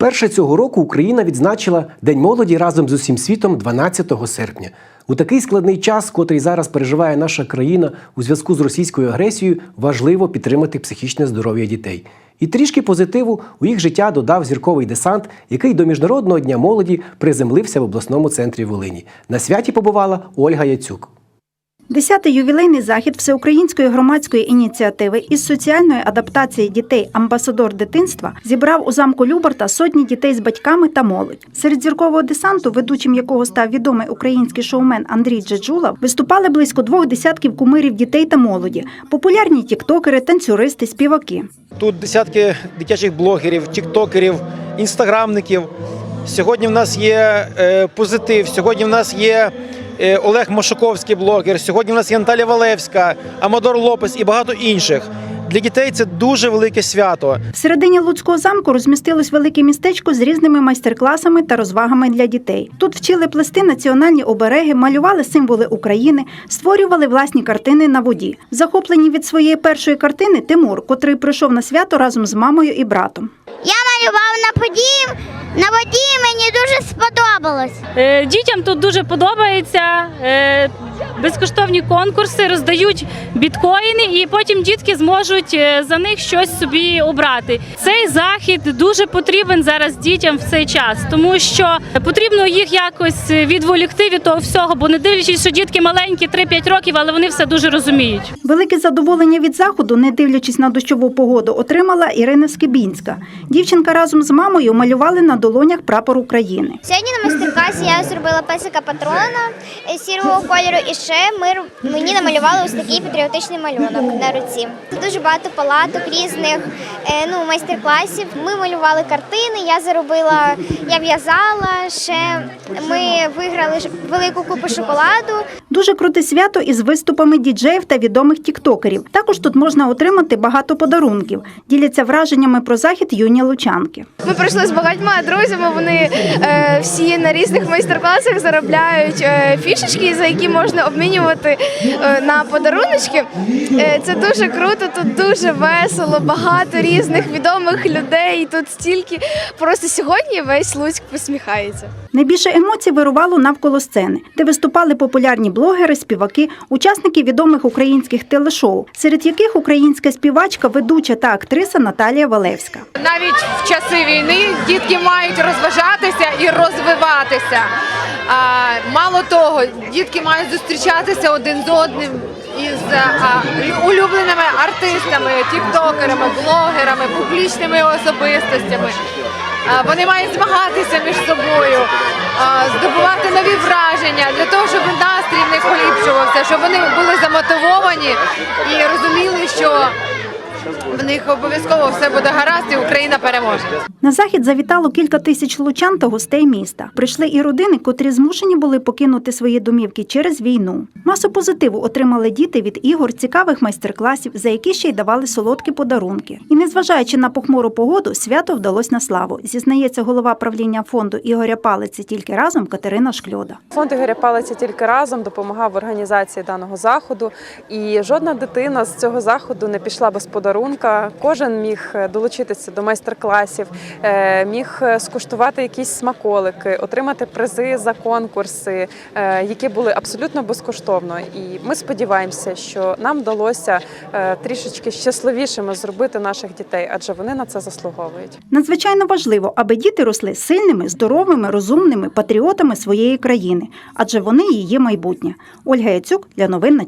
Перше цього року Україна відзначила День молоді разом з усім світом 12 серпня. У такий складний час, котрий зараз переживає наша країна у зв'язку з російською агресією, важливо підтримати психічне здоров'я дітей. І трішки позитиву у їх життя додав зірковий десант, який до Міжнародного дня молоді приземлився в обласному центрі Волині. На святі побувала Ольга Яцюк. Десятий ювілейний захід всеукраїнської громадської ініціативи із соціальної адаптації дітей Амбасадор дитинства зібрав у замку Любарта сотні дітей з батьками та молодь. Серед зіркового десанту, ведучим якого став відомий український шоумен Андрій Джеджула, виступали близько двох десятків кумирів дітей та молоді, популярні тіктокери, танцюристи, співаки. Тут десятки дитячих блогерів, тіктокерів, інстаграмників. Сьогодні в нас є е, позитив. Сьогодні в нас є Олег Машуковський блогер. Сьогодні в нас є Наталя Валевська, Амадор Лопес і багато інших. Для дітей це дуже велике свято. Всередині Луцького замку розмістилось велике містечко з різними майстер-класами та розвагами для дітей. Тут вчили плести національні обереги, малювали символи України, створювали власні картини на воді. Захоплені від своєї першої картини Тимур, котрий прийшов на свято разом з мамою і братом. Я малював на воді. На воді мені дуже сподобалось. Е, Дітям тут дуже подобається. е, Безкоштовні конкурси роздають біткоїни, і потім дітки зможуть е, за них щось собі обрати. Цей захід дуже потрібен зараз дітям в цей час, тому що потрібно їх якось відволікти від того всього, бо не дивлячись, що дітки маленькі, 3-5 років, але вони все дуже розуміють. Велике задоволення від заходу, не дивлячись на дощову погоду, отримала Ірина Скибінська. Дівчинка разом з мамою малювали на долонях прапор України. Сьогодні на майстер-класі я зробила песика патрона е, сірого кольору, і ще ми, мені намалювали ось такий патріотичний малюнок на руці. Дуже багато палаток різних е, ну, майстер-класів. Ми малювали картини, я заробила, я в'язала. Ще ми виграли велику купу шоколаду. Дуже круте свято із виступами діджеїв та відомих тіктокерів. Також тут можна отримати багато подарунків. Діляться враженнями про захід юні лучанки. Ми прийшли з багатьма друзями. Вони е, всі на різних майстер-класах заробляють е, фішечки, за які можна обмінювати е, на подаруночки. Е, це дуже круто, тут дуже весело, багато різних відомих людей. Тут стільки просто сьогодні весь Луцьк посміхається. Найбільше емоцій вирувало навколо сцени, де виступали популярні блогери, співаки, учасники відомих українських телешоу, серед яких українська співачка, ведуча та актриса Наталія Валевська. навіть в часи війни дітки мають розважатися і розвиватися. А, мало того, дітки мають зустрічатися один з одним із а, улюбленими артистами, тіктокерами, блогерами, публічними особистостями. А, вони мають змагатися між собою, а, здобувати нові враження для того, щоб настрій них поліпшувався, щоб вони були замотивовані і розуміли, що в них обов'язково все буде гаразд і Україна переможе. На захід завітало кілька тисяч лучан та гостей міста. Прийшли і родини, котрі змушені були покинути свої домівки через війну. Масу позитиву отримали діти від ігор, цікавих майстер-класів, за які ще й давали солодкі подарунки. І незважаючи на похмуру погоду, свято вдалось на славу. Зізнається голова правління фонду Ігоря Палиці тільки разом Катерина Шкльода. Фонд Ігоря Палиця тільки разом допомагав в організації даного заходу, і жодна дитина з цього заходу не пішла без подарунка. Кожен міг е, долучитися до майстер-класів, е, міг е, скуштувати якісь смаколики, отримати призи за конкурси, які були абсолютно безкоштовно. І ми сподіваємося, що нам вдалося трішечки щасливішими зробити наших дітей, адже вони на це заслуговують. Надзвичайно важливо, аби діти росли сильними, здоровими, розумними патріотами своєї країни, адже вони її майбутнє. Ольга Яцюк для новин на.